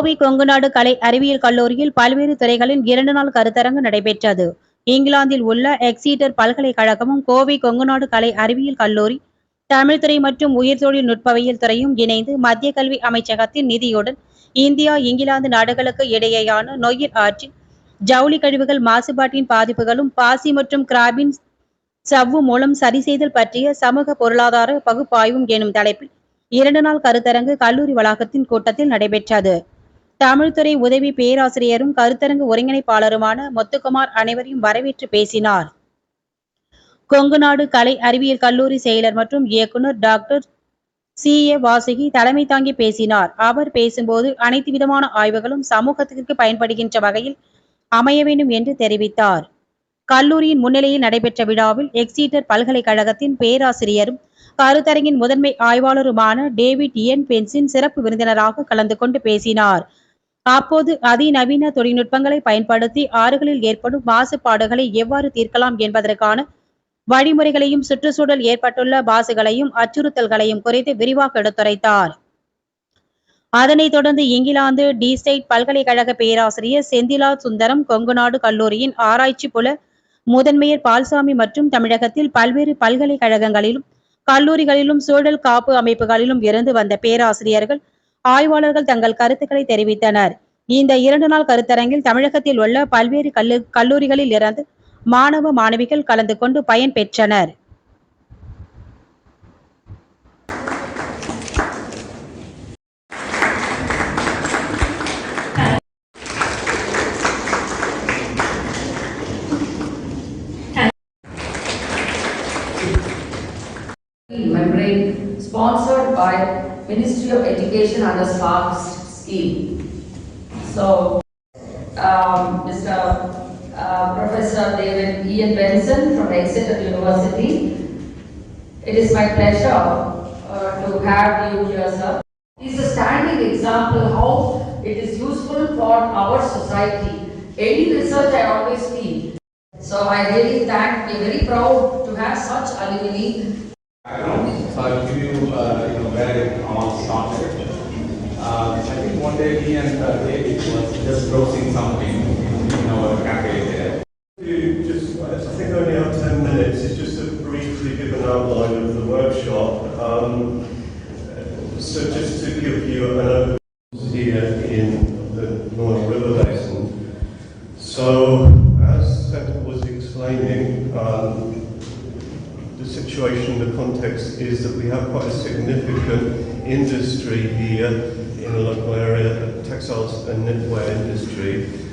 கோவை கொங்குநாடு கலை அறிவியல் கல்லூரியில் பல்வேறு துறைகளின் இரண்டு நாள் கருத்தரங்கு நடைபெற்றது. இங்கிலாந்தில் உள்ள எக்ஸீட்டர் பல்கலைக்கழகமும் கோவை கொங்குநாடு கலை அறிவியல் கல்லூரி தமிழ்துறை மற்றும் உயர் தொழில்நுட்பவியல் துறையும் இணைந்து மத்திய கல்வி அமைச்சகத்தின் நிதியுடன் இந்தியா இங்கிலாந்து நாடுகளுக்கு இடையேயான நொயிர் ஆற்றில் ஜவுளி கழிவுகள் மாசுபாட்டின் பாதிப்புகளும் பாசி மற்றும் கிராபின் சவ்வு மூலம் சரிசெய்தல் பற்றிய சமூக பொருளாதார பகுப்பாய்வும் எனும் தலைப்பில் இரண்டு நாள் கருத்தரங்கு கல்லூரி வளாகத்தின் கூட்டத்தில் நடைபெற்றது. தமிழ்துறை உதவி பேராசிரியரும் கருத்தரங்கு ஒருங்கிணைப்பாளருமான மொத்துக்குமார் அனைவரையும் வரவேற்று பேசினார். கொங்குநாடு கலை அறிவியல் கல்லூரி செயலர் மற்றும் இயக்குனர் டாக்டர் சி. ஏ. வாசுகி தலைமை தாங்கி பேசினார். அவர் பேசும்போது அனைத்து விதமான ஆய்வுகளும் சமூகத்திற்கு பயன்படுகின்ற வகையில் அமைய வேண்டும் என்று தெரிவித்தார். கல்லூரியின் முன்னிலையில் நடைபெற்ற விழாவில் எக்ஸீட்டர் பல்கலைக்கழகத்தின் பேராசிரியரும் கருத்தரங்கின் முதன்மை ஆய்வாளருமான டேவிட் இயன் பென்சின் சிறப்பு விருந்தினராக கலந்து கொண்டு பேசினார். அப்போது அதிநவீன தொழில்நுட்பங்களை பயன்படுத்தி ஆறுகளில் ஏற்படும் மாசுபாடுகளை எவ்வாறு தீர்க்கலாம் என்பதற்கான வழிமுறைகளையும் சுற்றுச்சூழல் ஏற்பட்டுள்ள பாசுகளையும் அச்சுறுத்தல்களையும் குறித்து விரிவாக எடுத்துரைத்தார். அதனைத் தொடர்ந்து இங்கிலாந்து டிஸ்டைட் பல்கலைக்கழக பேராசிரியர் செந்திலா சுந்தரம் கொங்குநாடு கல்லூரியின் ஆராய்ச்சி புல முதன்மையர் பால்சாமி மற்றும் தமிழகத்தில் பல்வேறு பல்கலைக்கழகங்களிலும் கல்லூரிகளிலும் சூழல் காப்பு அமைப்புகளிலும் இருந்து வந்த பேராசிரியர்கள் ஆய்வாளர்கள் தங்கள் கருத்துக்களை தெரிவித்தனர். இந்த இரண்டு நாள் கருத்தரங்கில் தமிழகத்தில் உள்ள பல்வேறு கல்லு கல்லூரிகளில் இருந்து மாணவ மாணவிகள் கலந்து கொண்டு பயன் பெற்றனர். Sponsored by Ministry of Education under SPARKS scheme. So, um, Mr. uh, Professor David Ian Benson from Exeter University. It is my pleasure uh, to have you here, sir. This is a standing example how it is useful for our society. Any research I always feel. So I really thank, we're very proud to have such alumni background, so I'll give you, uh, you know, where it all started. Uh, I think one day he and uh, David was just browsing something in our cafe there. Just, I think only have 10 minutes, it's just to briefly give an outline of the workshop. Um, So just to give you an overview here in situation, the context is that we have quite a significant industry here in the local area, textiles and knitwear industry.